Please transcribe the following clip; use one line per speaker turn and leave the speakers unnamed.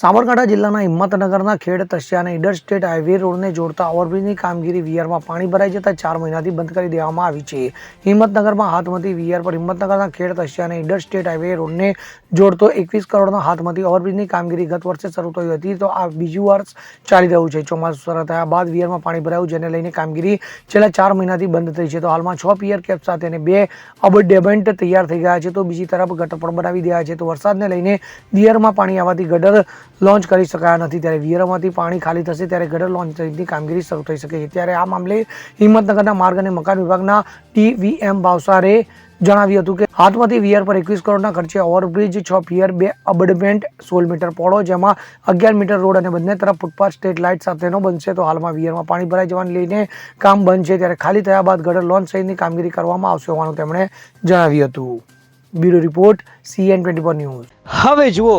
સાબરકાંઠા જિલ્લાના હિંમતનગરના ખેડ તસ્યાને ઈડર સ્ટેટ હાઈવે રોડને જોડતા ઓવરબ્રિજની કામગીરી વીઆરમાં પાણી ભરાઈ જતા ચાર મહિનાથી બંધ કરી દેવામાં આવી છે. હિંમતનગરમાં હાથમતી વીઆર પર હિંમતનગરના ખેડ તસ્યાને ઇડર સ્ટેટ હાઈવે રોડને જોડતો એકવીસ કરોડના હાથમતી ઓવરબ્રિજની કામગીરી ગત વર્ષે શરૂ થઈ હતી. તો આ બીજું વર્ષ ચાલી રહ્યું છે. ચોમાસું શરૂ થયા બાદ વીઆરમાં પાણી ભરાયું, જેને લઈને કામગીરી છેલ્લા ચાર મહિનાથી બંધ થઈ છે. તો હાલમાં છ પિયર કેપ સાથે અને બે અબડેમેન્ટ તૈયાર થઈ ગયા છે. તો બીજી તરફ ગટર પણ બનાવી દેવા છે. તો વરસાદને લઈને દિયરમાં પાણી આવવાથી ગટર લોન્ચ કરી શકાયા નથી. ત્યારે વિયરમાંથી પાણી ખાલી થશે, ત્યારે ગટર લોન્ચ સહિતની કામગીરી શરૂ થઈ શકે છે. ત્યારે આ મામલે હિંમતનગરના માર્ગ અને મકાન વિભાગના ટીવીએમ ભાવસારે જણાવ્યું હતું કે, હાથમાંથી વિયર પર એકવીસ કરોડના ખર્ચે ઓવરબ્રિજ, છ પિયર, બે અબડમેન્ટ, સોળ મીટર પહોળો જેમાં અગિયાર મીટર રોડ અને બંને તરફ ફૂટપાથ, સ્ટ્રીટ લાઇટ સાથેનો બનશે. તો હાલમાં વિયરમાં પાણી ભરાઈ જવાને લઈને કામ બંધ છે. ત્યારે ખાલી થયા બાદ ગટર લોન્ચ સહિતની કામગીરી કરવામાં આવશે હોવાનું તેમણે જણાવ્યું હતું. Bureau report, CN twenty news.
હવે જુઓ